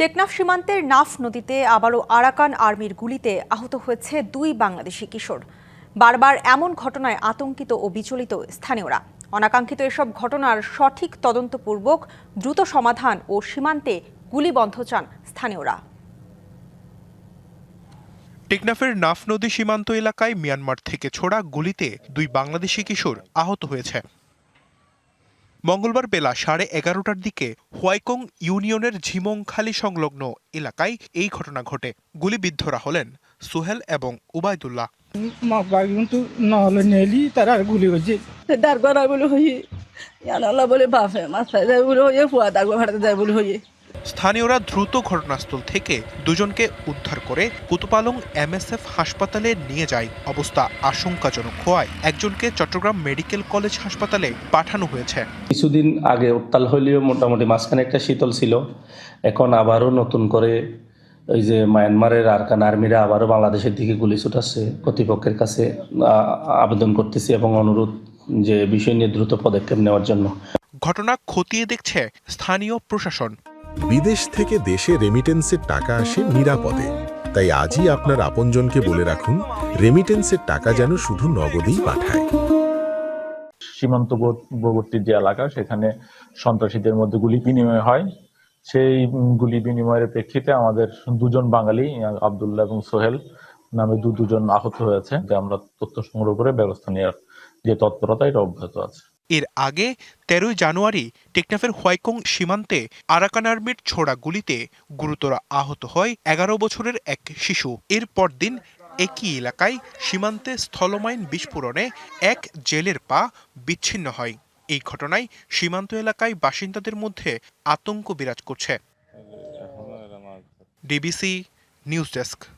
টেকনাফ সীমান্তের নাফ নদীতে আবারও আরাকান আর্মির গুলিতে আহত হয়েছে দুই বাংলাদেশি কিশোর। বারবার এমন ঘটনায় আতঙ্কিত ও বিচলিত স্থানীয়রা। অনাকাঙ্ক্ষিত এসব ঘটনার সঠিক তদন্তপূর্বক দ্রুত সমাধান ও সীমান্তে গুলি বন্ধ চান স্থানীয়রা। টেকনাফের নাফ নদী সীমান্ত এলাকায় মিয়ানমার থেকে ছোড়া গুলিতে দুই বাংলাদেশি কিশোর আহত হয়েছে। মঙ্গলবার বেলা সাড়ে এগারোটার দিকে হোয়াইকং ইউনিয়নের ঝিমংখালী সংলগ্ন এলাকায় এই ঘটনা ঘটে। গুলিবিদ্ধরা হলেন সোহেল এবং উবায়দুল্লাহ। কিন্তু নহলে নেলি তারা আর গুলি হয়েছে করা বলে আল্লাহ বলে বাপে মাথায় যায় বলে ফুয়া ভাড়াতে যায় বলে হইয়ে। স্থানীয়রা দ্রুত ঘটনাস্থল থেকে দুজনকে উদ্ধার করে কুতুপালং এমএসএফ হাসপাতালে নিয়ে যায়। অবস্থা আশঙ্কাজনক হওয়ায় একজনকে চট্টগ্রাম মেডিকেল কলেজ হাসপাতালে পাঠানো হয়েছে। কিছুদিন আগে উত্তাল হইলেও মোটামুটি মাঝখানে একটা শীতল ছিল। এখন আবারও নতুন করে ওই যে মায়ানমারের আরকান আর্মিরা আবারও বাংলাদেশের দিকে গুলি ছুটাচ্ছে। কর্তৃপক্ষের কাছে আবেদন করতেছি এবং অনুরোধ যে বিষয় নিয়ে দ্রুত পদক্ষেপ নেওয়ার জন্য। ঘটনা খতিয়ে দেখছে স্থানীয় প্রশাসন। বিদেশ থেকে দেশে রেমিটেন্সের টাকা আসে নিরাপদে। তাই আজই আপনার আপনজনকে বলে রাখুন রেমিটেন্সের টাকা যেন শুধু নগদেই পাঠায়। সীমান্তবর্তী যে এলাকা, সেখানে সন্ত্রাসীদের মধ্যে গুলি বিনিময় হয়। সেই গুলি বিনিময়ের প্রেক্ষিতে আমাদের দুজন বাঙালি, আবদুল্লাহ এবং সোহেল নামে দু দুজন আহত হয়েছে, যে আমরা তথ্য সংগ্রহ করে ব্যবস্থা নেওয়ার যে তৎপরতা, এটা অব্যাহত আছে। এর আগে তেরোই জানুয়ারি টেকনাফের হোয়াইকং সীমান্তে আরাকান আর্মির ছোড়া গুলিতে গুরুতর আহত হয় এগারো বছরের এক শিশু এর পরদিন একই এলাকায় সীমান্তে স্থলমাইন বিস্ফোরণে এক জেলের পা বিচ্ছিন্ন হয় এই ঘটনায় সীমান্ত এলাকায় বাসিন্দাদের মধ্যে আতঙ্ক বিরাজ করছে ডিবিসি নিউজ ডেস্ক